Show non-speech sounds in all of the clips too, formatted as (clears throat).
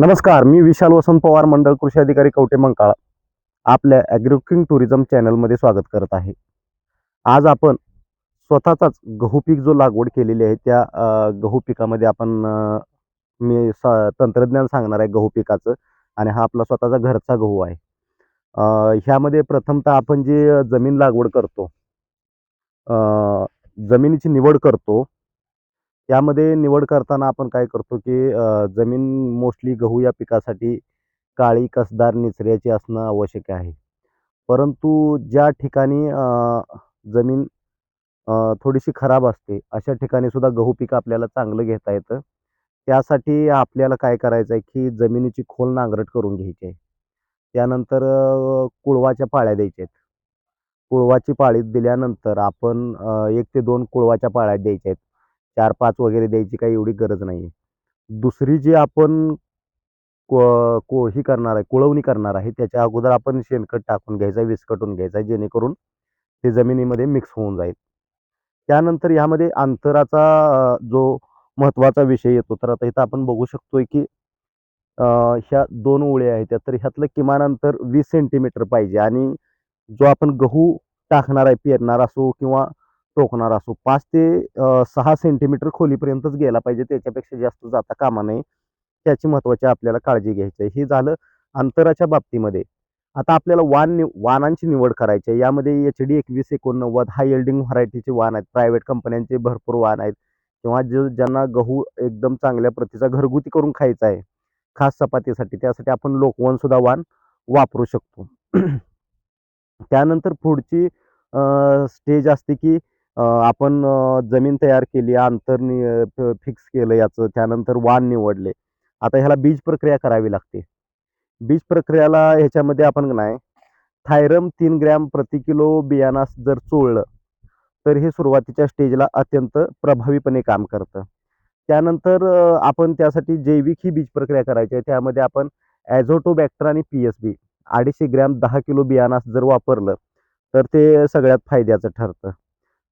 नमस्कार मी विशाल वसंत पवार मंडळ कृषी अधिकारी कवटे मंकाळा. आपल्या ॲग्रोकिंग टुरिझम चॅनलमध्ये स्वागत करत आहे. आज आपण स्वतःचाच गहू पीक जो लागवड केलेली आहे त्या गहू पिकामध्ये आपण मी स तंत्रज्ञान सांगणार आहे गहू पिकाचं आणि हा आपला स्वतःचा घरचा गहू आहे. ह्यामध्ये प्रथमतः आपण जे जमीन लागवड करतो जमिनीची निवड करतो त्यामध्ये निवड करताना आपण काय करतो की जमीन मोस्टली गहू या पिकासाठी काळी कसदार निचऱ्याची असणं आवश्यक आहे. परंतु ज्या ठिकाणी जमीन थोडीशी खराब असते अशा ठिकाणी सुद्धा गहू पीक आपल्याला चांगलं घेता येतं. त्यासाठी आपल्याला काय करायचं आहे की जमिनीची खोल नांगरट करून घ्यायची आहे. त्यानंतर कुळवाच्या पाळ्या द्यायच्या आहेत. कुळवाची पाळी दिल्यानंतर आपण एक ते दोन कुळवाच्या पाळ्या द्यायच्या आहेत. चार पाच वगैरे द्यायची काही एवढी गरज नाही आहे दुसरी जी आपण को को ही करणार आहे कुळवणी करणार आहे त्याच्या अगोदर आपण शेणखत टाकून घ्यायचं विस्कटून घ्यायचं जेणेकरून ते जमिनीमध्ये मिक्स होऊन जाईल. त्यानंतर ह्यामध्ये अंतराचा जो महत्त्वाचा विषय येतो तर आता इथं आपण बघू शकतोय की ह्या दोन ओळ्या आहेत तर ह्यातलं किमान अंतर वीस सेंटीमीटर पाहिजे आणि जो आपण गहू टाकणार आहे पेरणार असो किंवा टोकणार असो. पाच ते सहा सेंटीमीटर खोलीपर्यंतच गेला पाहिजे. त्याच्यापेक्षा जास्त जाता कामा नये. त्याची महत्त्वाची आपल्याला काळजी घ्यायची आहे. हे झालं अंतराच्या बाबतीमध्ये. आता आपल्याला वाण नि वानांची निवड करायची आहे. यामध्ये एच डी एकवीस एकोणनव्वद हाय येल्डिंग व्हरायटीचे वाण आहेत. प्रायव्हेट कंपन्यांचे भरपूर वाण आहेत. किंवा जे ज्यांना गहू एकदम चांगल्या प्रतीचा घरगुती करून खायचा आहे. खास चपातीसाठी. त्यासाठी आपण लोकवन सुद्धा वाण वापरू शकतो. (clears throat) त्यानंतर पुढची स्टेज असते की आपण जमीन तयार केली अंतर नि फिक्स केलं याचं त्यानंतर वाण निवडले. आता ह्याला बीज प्रक्रिया करावी लागते. बीज प्रक्रियाला ह्याच्यामध्ये आपण नाही थायरम तीन ग्रॅम प्रति किलो बियाणास जर चोळलं तर हे सुरुवातीच्या स्टेजला अत्यंत प्रभावीपणे काम करतं. त्यानंतर आपण त्यासाठी जैविक ही बीज प्रक्रिया करायची आहे. त्यामध्ये आपण ॲझोटोबॅक्टर आणि पी एस बी अडीचशे ग्रॅम दहा किलो बियाणास जर वापरलं तर ते सगळ्यात फायद्याचं ठरतं.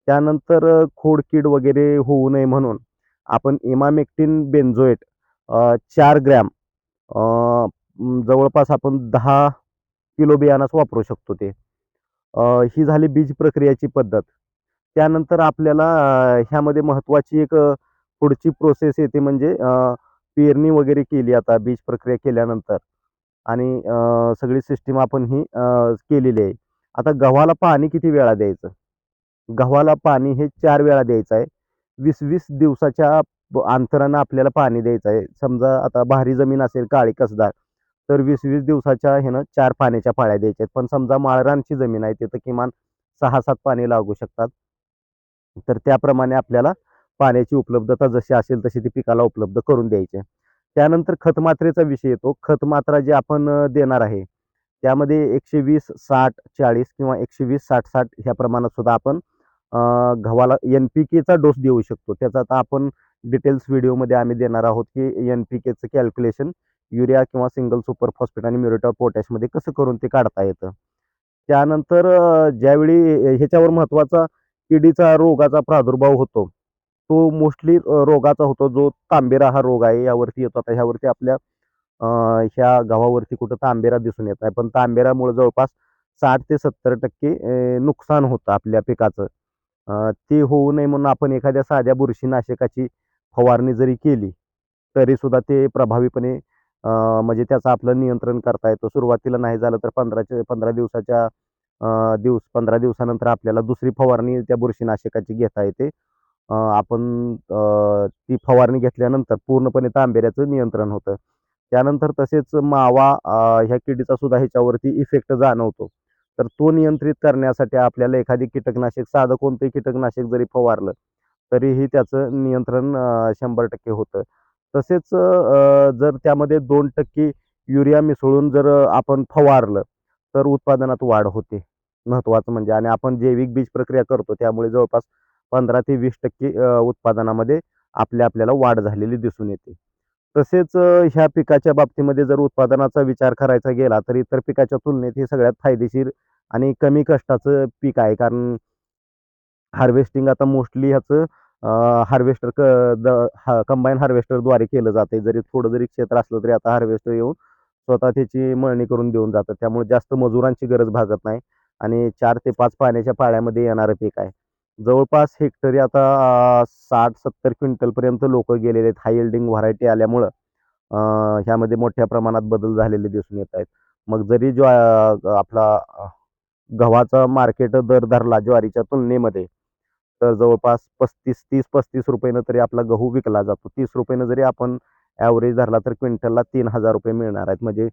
त्यानंतर खोडकीड वगैरे होऊ नये म्हणून आपण इमामेक्टिन बेन्झोएट चार ग्रॅम जवळपास आपण दहा किलो बियाणाच वापरू शकतो ते. ही झाली बीज प्रक्रियाची पद्धत. त्यानंतर आपल्याला ह्यामध्ये महत्त्वाची एक पुढची प्रोसेस येते म्हणजे पेरणी वगैरे केली आता बीज प्रक्रिया केल्यानंतर आणि सगळी सिस्टीम आपण ही केलेली आहे. आता गव्हाला पाणी किती वेळा द्यायचं? गव्हाला पाणी हे चार वेळा द्यायचं आहे. वीस वीस दिवसाच्या ब- अंतरानं आपल्याला पाणी द्यायचं आहे. समजा आता भारी जमीन असेल काळी कसदार तर वीस वीस दिवसाच्या ह्यानं चार पाण्याच्या पाळ्या द्यायच्या आहेत. पण समजा माळरानची जमीन आहे तिथं किमान सहा सात पाणी लागू शकतात. तर त्याप्रमाणे आपल्याला पाण्याची उपलब्धता जशी असेल तशी ती पिकाला उपलब्ध करून द्यायची आहे. त्यानंतर खतमात्रेचा विषय येतो. खतमात्रा जी आपण देणार आहे त्यामध्ये एकशे वीस साठ चाळीस किंवा एकशे वीस साठ साठ ह्या प्रमाणात सुद्धा आपण गव्हाला एन पी केचा डोस देऊ शकतो. त्याचा आता आपण डिटेल्स व्हिडिओमध्ये आम्ही देणार आहोत की एन पी केचं कॅल्क्युलेशन युरिया किंवा सिंगल सुपर फॉस्फेट आणि म्युरेट ऑफ पोटॅशमध्ये कसं करून ते काढता येतं. त्यानंतर ज्यावेळी ह्याच्यावर महत्त्वाचा किडीचा रोगाचा प्रादुर्भाव होतो तो मोस्टली रोगाचा होतो. जो तांबेरा हा रोग आहे यावरती येतो. आता ह्यावरती आपल्या ह्या गावावरती कुठं तांबेरा दिसून येत आहे पण तांबेरामुळे जवळपास साठ ते सत्तर टक्के नुकसान होतं आपल्या पिकाचं. ते होऊ नये म्हणून आपण एखाद्या साध्या बुरशीनाशकाची फवारणी जरी केली तरीसुद्धा ते प्रभावीपणे म्हणजे त्याचं आपलं नियंत्रण करता येतं. सुरुवातीला नाही झालं तर पंधराच्या पंधरा दिवसाच्या दिवस पंधरा दिवसानंतर आपल्याला दुसरी फवारणी त्या बुरशीनाशकाची घेता येते. आपण ती फवारणी घेतल्यानंतर पूर्णपणे तांबेऱ्याचं नियंत्रण होतं. त्यानंतर तसेच मावा ह्या किडीचा सुद्धा ह्याच्यावरती इफेक्ट जाणवतो. तर तो नियंत्रित करण्यासाठी आपल्याला एखादी कीटकनाशक साधं कोणतंही कीटकनाशक जरी फवारलं तरीही त्याचं नियंत्रण शंभर टक्के होतं. तसेच जर त्यामध्ये दोन टक्के युरिया मिसळून जर आपण फवारलं तर उत्पादनात वाढ होते. महत्त्वाचं म्हणजे आणि आपण जैविक बीज प्रक्रिया करतो त्यामुळे जवळपास पंधरा ते वीस टक्के उत्पादनामध्ये आपल्या आपल्याला वाढ झालेली दिसून येते. तसेच ह्या पिकाच्या बाबतीमध्ये जर उत्पादनाचा विचार करायचा गेला तर इतर पिकाच्या तुलनेत हे सगळ्यात फायदेशीर आणि कमी कष्टाचं पीक आहे. कारण हार्वेस्टिंग आता मोस्टली ह्याचं हार्वेस्टर क द हा कंबाईन हार्वेस्टरद्वारे केलं जाते. जरी थोडं जरी क्षेत्र असलं तरी आता हार्वेस्टर येऊन स्वतः त्याची मळणी करून देऊन जातं त्यामुळे जास्त मजुरांची गरज भागत नाही आणि चार ते पाच पाण्याच्या पाळ्यामध्ये येणारं पीक आहे. जवळपास हेक्टरी आता साठ सत्तर क्विंटलपर्यंत लोक गेलेले आहेत. हाय यिल्डिंग व्हरायटी आल्यामुळं ह्यामध्ये मोठ्या प्रमाणात बदल झालेले दिसून येत आहेत. मग जरी जो आपला गव्हाचा मार्केट दर धरला ज्वारीच्या तुलनेमध्ये तर जवळपास पस्तीस तीस पस्तीस रुपयेनं तरी आपला गहू विकला जातो. तीस रुपयेनं जरी आपण ॲव्हरेज धरला तर क्विंटलला तीन हजार रुपये मिळणार आहेत. म्हणजे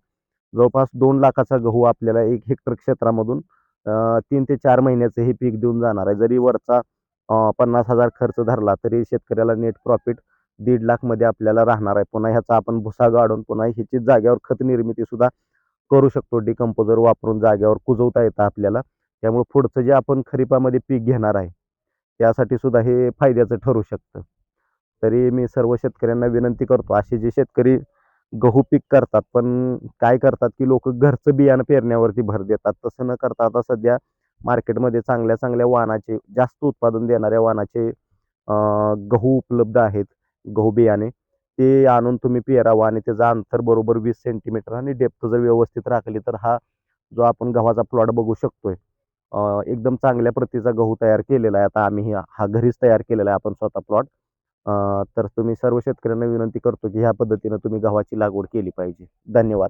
जवळपास दोन लाखाचा गहू आपल्याला एक हेक्टर क्षेत्रामधून तीन ते चार महिन्याचं हे पीक देऊन जाणार आहे. जरी वरचा पन्नास हजार खर्च धरला तरी शेतकऱ्याला नेट प्रॉफिट दीड लाखमध्ये आपल्याला राहणार आहे. पुन्हा ह्याचा आपण भुसा गाडून पुन्हा ह्याची जाग्यावर खत निर्मिती सुद्धा करू शकतो. डिकम्पोजर वापरून जाग्यावर कुजवता येतं आपल्याला. त्यामुळे पुढचं जे आपण खरीपामध्ये पीक घेणार आहे त्यासाठी सुद्धा हे फायद्याचं ठरू शकतं. तरी मी सर्व शेतकऱ्यांना विनंती करतो असे जे शेतकरी गहू पीक करतात पण काय करतात की लोक घरचं बियाणं पेरण्यावरती भर देतात. तसं न करता आता सध्या मार्केटमध्ये चांगल्या चांगल्या वाहनाचे जास्त उत्पादन देणाऱ्या वाहनाचे गहू उपलब्ध आहेत गहू बियाणे. ते आणून तुम्ही पेरावं आणि त्याचं अंतर बरोबर वीस सेंटीमीटर आणि डेप्थ जर व्यवस्थित राखली तर हा जो आपण गव्हाचा प्लॉट बघू शकतोय आहे एकदम चांगल्या प्रतीचा गहू तयार केलेला आहे. आता आम्ही हा घरीच तयार केलेला आहे आपण स्वतः प्लॉट तर तुम्ही सर्व शेतकऱ्यांना विनंती करतो की ह्या पद्धतीनं तुम्ही गव्हाची लागवड केली पाहिजे. धन्यवाद.